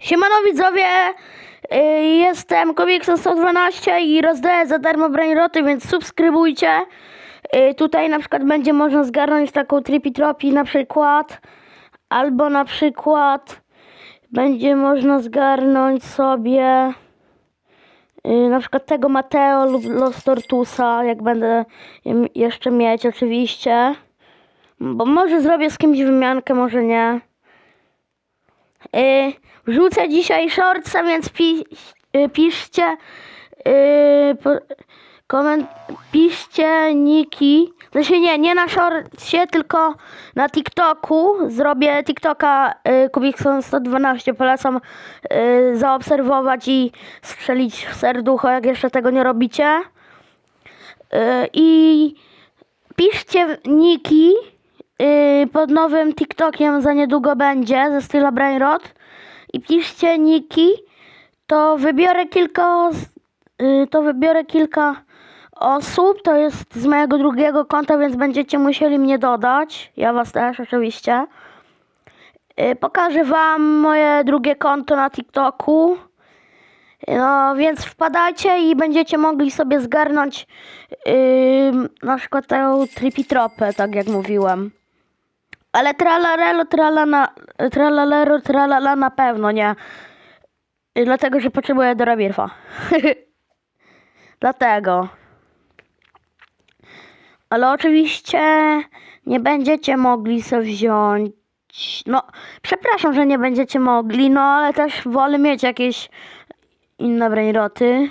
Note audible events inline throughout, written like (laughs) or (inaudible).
Siemano widzowie, y, jestem Komikson 112 i rozdaję za darmo brainroty, więc subskrybujcie. Y, Tutaj na przykład będzie można zgarnąć taką tripitropi na przykład, albo na przykład będzie można zgarnąć sobie y, na przykład tego Mateo lub Los Tortusa, jak będę jeszcze mieć oczywiście. Bo może zrobię z kimś wymiankę, może nie. Y, wrzucę dzisiaj shortsa, więc pi, y, piszcie y, po, koment, piszcie niki. Znaczy nie, nie na shortsie, tylko na TikToku. Zrobię TikToka y, Kubikson 112. Polecam y, zaobserwować i strzelić w serducho, jak jeszcze tego nie robicie. I piszcie niki yy, pod nowym TikTokiem za niedługo będzie ze styla Brainrot i piszcie niki, to wybiorę kilka yy, to wybiorę kilka osób, to jest z mojego drugiego konta, więc będziecie musieli mnie dodać, ja was też oczywiście. Yy, pokażę wam moje drugie konto na TikToku. No, więc wpadajcie i będziecie mogli sobie zgarnąć yy, na przykład tę tripitropę, tak jak mówiłem. Ale tralarelo, tralana, tralalero, tralala na pewno nie. Dlatego, że potrzebuję do rabirfa. (laughs) Dlatego. Ale oczywiście nie będziecie mogli sobie wziąć. No, przepraszam, że nie będziecie mogli, no ale też wolę mieć jakieś inne brainroty.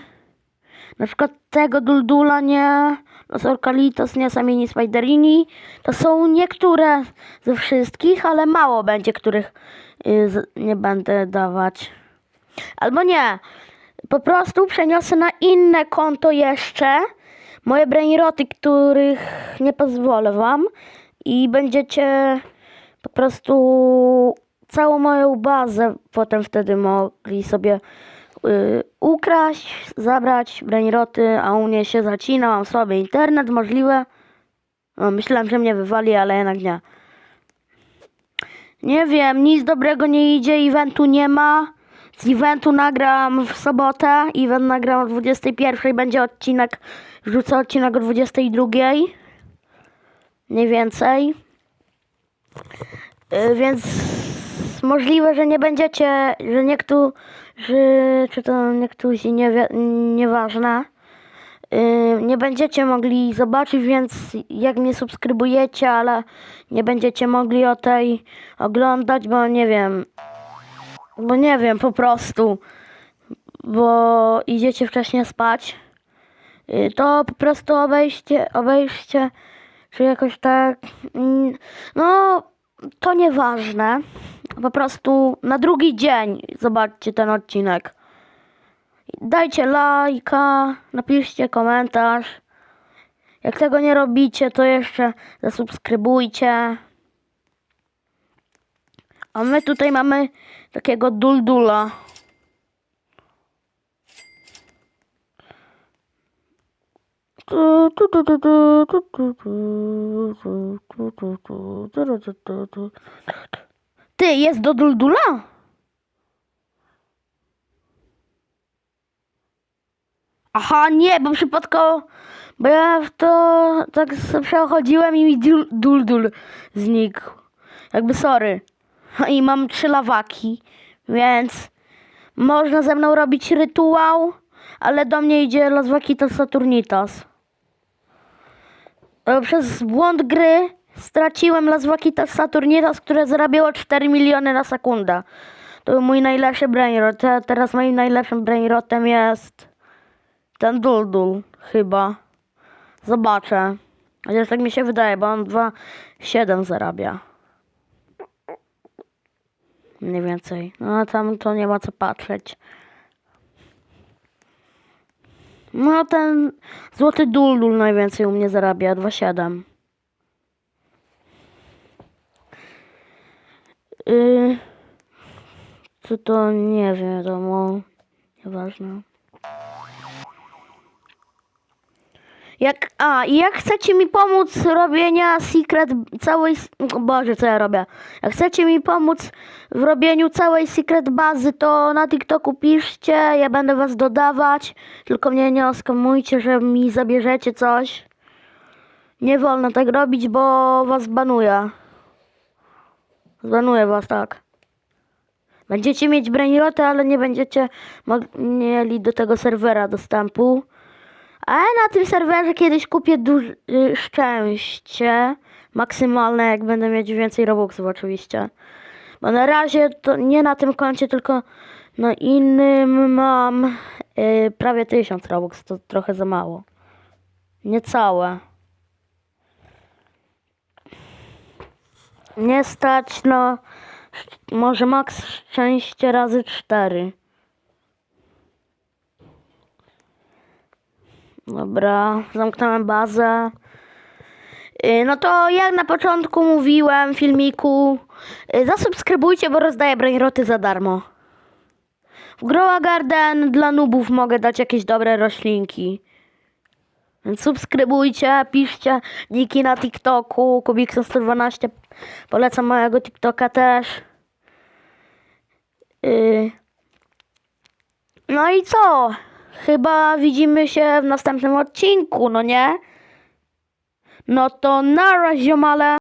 Na przykład tego Duldula nie, Los Orcalitos nie, Samini Spiderini. To są niektóre ze wszystkich, ale mało będzie, których y, z- nie będę dawać. Albo nie, po prostu przeniosę na inne konto jeszcze moje brainroty, których nie pozwolę wam i będziecie po prostu całą moją bazę potem wtedy mogli sobie y, ukraść, zabrać brainroty, a u mnie się zacina, mam sobie internet możliwe. No, myślałem, że mnie wywali, ale jednak nie. Nie wiem, nic dobrego nie idzie, eventu nie ma. Z eventu nagram w sobotę, event nagram o 21, będzie odcinek, wrzucę odcinek o 22. Mniej więcej. Y, Więc możliwe, że nie będziecie, że niektórzy, czy to niektórzy, nie, nieważne, y, nie będziecie mogli zobaczyć, więc jak mnie subskrybujecie, ale nie będziecie mogli o tej oglądać, bo nie wiem, bo nie wiem po prostu, bo idziecie wcześniej spać, y, to po prostu obejście, obejście, czy jakoś tak, mm, no to nieważne. Po prostu na drugi dzień zobaczcie ten odcinek. Dajcie lajka, napiszcie komentarz. Jak tego nie robicie, to jeszcze zasubskrybujcie. A my tutaj mamy takiego duldula. Ty, jest do duldula? Aha, nie, bo przypadkowo, bo ja w to tak przechodziłem i mi dul- duldul znikł. Jakby sorry. I mam trzy lawaki, więc można ze mną robić rytuał, ale do mnie idzie Las Vaquitas Saturnitas. E, Przez błąd gry straciłem Las Vaquitas Saturnitas, które zarabiało 4 miliony na sekundę. To był mój najlepszy brainrot. Te- Teraz moim najlepszym brainrotem jest ten Duldul, chyba. Zobaczę. Chociaż tak mi się wydaje, bo on 2,7 zarabia. Mniej więcej. No tam to nie ma co patrzeć. No ten złoty Duldul najwięcej u mnie zarabia, 2,7. Yy, co to nie wiadomo. Nieważne. Jak, a, i jak chcecie mi pomóc robienia secret całej, s- boże, co ja robię? Jak chcecie mi pomóc w robieniu całej secret bazy, to na TikToku piszcie, ja będę was dodawać, tylko mnie nie oskamujcie, że mi zabierzecie coś. Nie wolno tak robić, bo was banuję. Zbanuję was, tak. Będziecie mieć brainroty, ale nie będziecie mieli do tego serwera dostępu. A na tym serwerze kiedyś kupię duże szczęście. Maksymalne, jak będę mieć więcej robuxów oczywiście. Bo na razie to nie na tym koncie, tylko na innym mam yy, prawie 1000 robux. To trochę za mało. Niecałe. Nie stać no może maks szczęście razy 4. Dobra, zamknąłem bazę. Yy, No to jak na początku mówiłem w filmiku, yy, zasubskrybujcie, bo rozdaję brainroty za darmo. W Growa Garden dla nubów mogę dać jakieś dobre roślinki. Subskrybujcie, piszcie niki na TikToku, Kubikson112. Polecam mojego TikToka też. Yy. No i co? Chyba widzimy się w następnym odcinku, no nie? No to na razie, male.